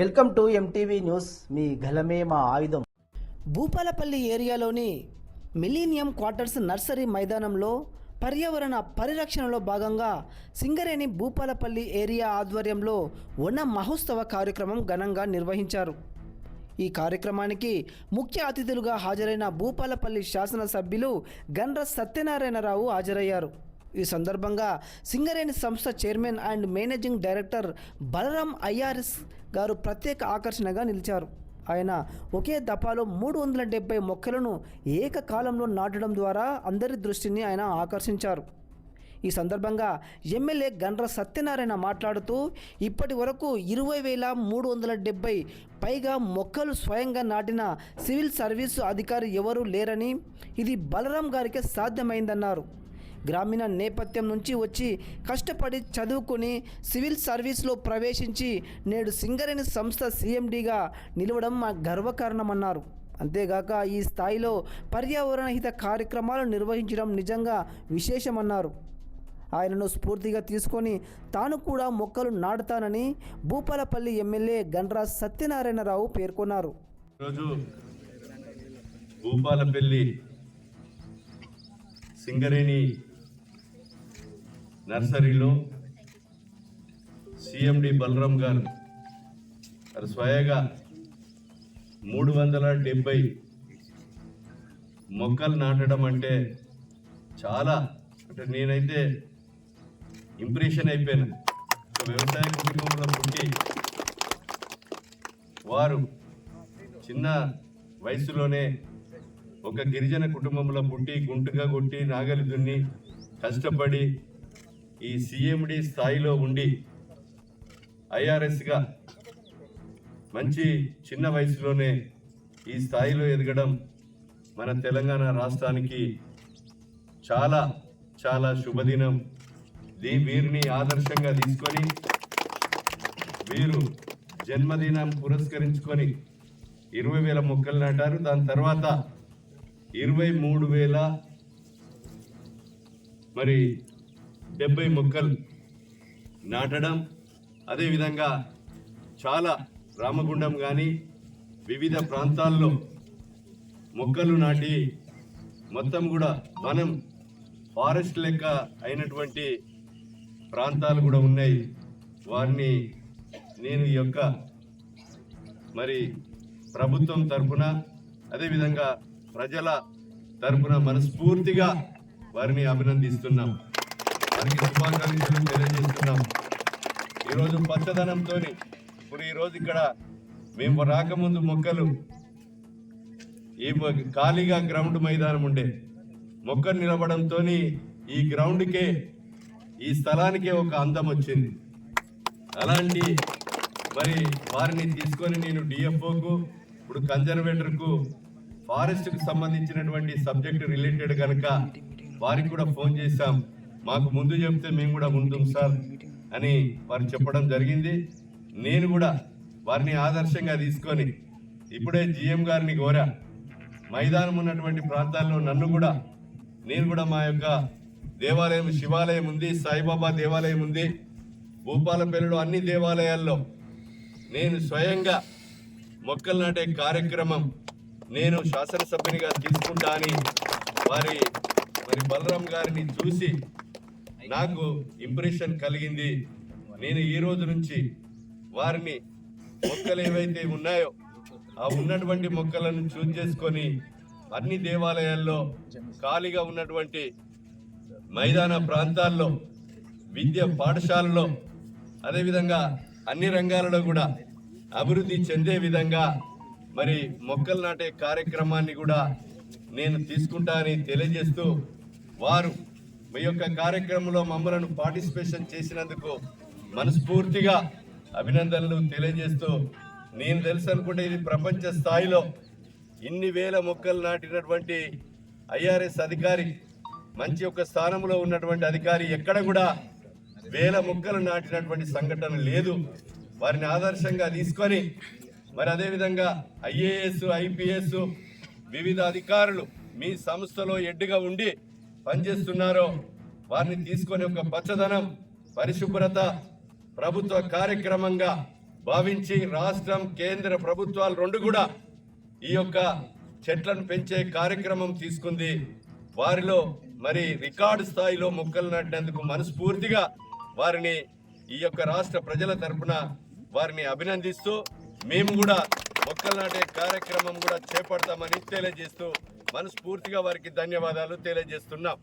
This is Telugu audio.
వెల్కమ్ టు ఎంటీవీ న్యూస్ మీ గలమే మా ఆయుధం. భూపాలపల్లి ఏరియాలోని మిలీనియం క్వార్టర్స్ నర్సరీ మైదానంలో పర్యావరణ పరిరక్షణలో భాగంగా సింగరేణి భూపాలపల్లి ఏరియా ఆధ్వర్యంలో వన మహోత్సవ కార్యక్రమం ఘనంగా నిర్వహించారు. ఈ కార్యక్రమానికి ముఖ్య అతిథులుగా హాజరైన భూపాలపల్లి శాసనసభ్యులు గండ్ర సత్యనారాయణరావు హాజరయ్యారు. ఈ సందర్భంగా సింగరేణి సంస్థ chairman and managing director Balaram IRS గారు ప్రత్యేక ఆకర్షణగా నిలిచారు. ఆయన ఒకే దఫాలో మూడు వందల డెబ్బై మొక్కలను ఏకకాలంలో నాటడం ద్వారా అందరి దృష్టిని ఆయన ఆకర్షించారు. ఈ సందర్భంగా ఎమ్మెల్యే గండ్ర సత్యనారాయణ మాట్లాడుతూ ఇప్పటి వరకు ఇరవై వేల మూడు వందల డెబ్బై పైగా మొక్కలు స్వయంగా నాటిన సివిల్ సర్వీసు అధికారి ఎవరూ లేరని ఇది బలరాం గారికే సాధ్యమైందన్నారు. గ్రామీణ నేపథ్యం నుంచి వచ్చి కష్టపడి చదువుకుని సివిల్ సర్వీస్లో ప్రవేశించి నేడు సింగరేణి సంస్థ సీఎండీగా నిలవడం మా గర్వకారణమన్నారు. అంతేగాక ఈ స్థాయిలో పర్యావరణ హిత కార్యక్రమాలు నిర్వహించడం నిజంగా విశేషమన్నారు. ఆయనను స్ఫూర్తిగా తీసుకొని తాను కూడా మొక్కలు నాటుతానని భూపాలపల్లి ఎమ్మెల్యే గండ్రాజ్ సత్యనారాయణరావు పేర్కొన్నారు. ఈరోజు భూపాలపల్లి సింగరేణి నర్సరీలో సిఎండి బలరాం గారు వారు స్వయంగా మూడు వందల డెబ్బై మొక్కలు నాటడం అంటే చాలా అంటే నేనైతే ఇంప్రెషన్ అయిపోయాను. ఒక వ్యవసాయ కుటుంబంలో పుట్టి వారు చిన్న వయసులోనే ఒక గిరిజన కుటుంబంలో పుట్టి గుంటుగా కొట్టి నాగలి దున్ని కష్టపడి ఈ సిఎండి స్థాయిలో ఉండి ఐఆర్ఎస్గా మంచి చిన్న వయసులోనే ఈ స్థాయిలో ఎదగడం మన తెలంగాణ రాష్ట్రానికి చాలా చాలా శుభదినం. దీ వీరిని ఆదర్శంగా తీసుకొని వీరు జన్మదినం పురస్కరించుకొని ఇరవై వేల మొక్కలు నాటారు. దాని తర్వాత ఇరవై మూడు వేల మరి డెబ్బై మొక్కలు. నాటడం అదేవిధంగా చాలా రామగుండం కానీ వివిధ ప్రాంతాల్లో మొక్కలు నాటి మొత్తం కూడా వనం ఫారెస్ట్ లెక్క అయినటువంటి ప్రాంతాలు కూడా ఉన్నాయి. వారిని నేను ఈ యొక్క మరి ప్రభుత్వం తరఫున అదేవిధంగా ప్రజల తరపున మనస్ఫూర్తిగా వారిని అభినందిస్తున్నాం. వారికి శుభాకాంక్షలు తెలియజేస్తున్నాం ఈరోజు పచ్చదనంతో ఇప్పుడు ఈరోజు ఇక్కడ మేము రాకముందు మొక్కలు ఈ ఖాళీగా గ్రౌండ్ మైదానం ఉండే మొక్కలు నిలబడంతో ఈ గ్రౌండ్కే ఈ స్థలానికే ఒక అందం వచ్చింది. అలాంటి మరి వారిని తీసుకొని నేను డిఎఫ్ఓకు ఇప్పుడు కన్జర్వేటర్కు ఫారెస్ట్కు సంబంధించినటువంటి సబ్జెక్ట్ రిలేటెడ్ కనుక వారికి కూడా ఫోన్ చేశాం. మాకు ముందు చెప్తే మేము కూడా ముందు సార్ అని వారు చెప్పడం జరిగింది. నేను కూడా వారిని ఆదర్శంగా తీసుకొని ఇప్పుడే జిఎం గారిని కోరా మైదానం ఉన్నటువంటి ప్రాంతాల్లో నన్ను కూడా నేను కూడా మా యొక్క దేవాలయం శివాలయం ఉంది సాయిబాబా దేవాలయం ఉంది. భూపాలపల్లిలో అన్ని దేవాలయాల్లో నేను స్వయంగా మొక్కలు నాటే కార్యక్రమం నేను శాసనసభ్యునిగా తీసుకుంటా అని వారి మరి బలరాం గారిని చూసి నాకు ఇంప్రెషన్ కలిగింది. నేను ఈ రోజు నుంచి వారిని మొక్కలు ఏవైతే ఉన్నాయో ఆ ఉన్నటువంటి మొక్కలను చూజ్ చేసుకొని అన్ని దేవాలయాల్లో ఖాళీగా ఉన్నటువంటి మైదాన ప్రాంతాల్లో విద్య పాఠశాలలో అదేవిధంగా అన్ని రంగాలలో కూడా అభివృద్ధి చెందే విధంగా మరి మొక్కలు నాటే కార్యక్రమాన్ని కూడా నేను తీసుకుంటా అని తెలియజేస్తూ వారు మీ యొక్క కార్యక్రమంలో మమ్మలను పార్టిసిపేషన్ చేసినందుకు మనస్ఫూర్తిగా అభినందనలు తెలియజేస్తూ నేను తెలుసు అనుకుంటే ఇది ప్రపంచ స్థాయిలో ఇన్ని వేల మొక్కలు నాటినటువంటి ఐఆర్ఎస్ అధికారి మంచి ఒక స్థానంలో ఉన్నటువంటి అధికారి ఎక్కడ కూడా వేల మొక్కలు నాటినటువంటి సంఘటన లేదు. వారిని ఆదర్శంగా తీసుకొని మరి అదేవిధంగా ఐఏఎస్ ఐపీఎస్ వివిధ అధికారులు మీ సంస్థలో ఎడ్డుగా ఉండి పనిచేస్తున్నారో వారిని తీసుకొని ఒక పచ్చదనం పరిశుభ్రత ప్రభుత్వ కార్యక్రమంగా భావించి రాష్ట్రం కేంద్ర ప్రభుత్వాలు రెండు కూడా ఈ యొక్క చెట్లను పెంచే కార్యక్రమం తీసుకుంది. వారిలో మరి రికార్డు స్థాయిలో మొక్కలు నాటినందుకు మనస్ఫూర్తిగా వారిని ఈ యొక్క రాష్ట్ర ప్రజల తరపున వారిని అభినందిస్తూ మేము కూడా మొక్కలు నాటే కార్యక్రమం కూడా చేపడతామని తెలియజేస్తూ మనస్ఫూర్తిగా వారికి ధన్యవాదాలు తెలియజేస్తున్నాం.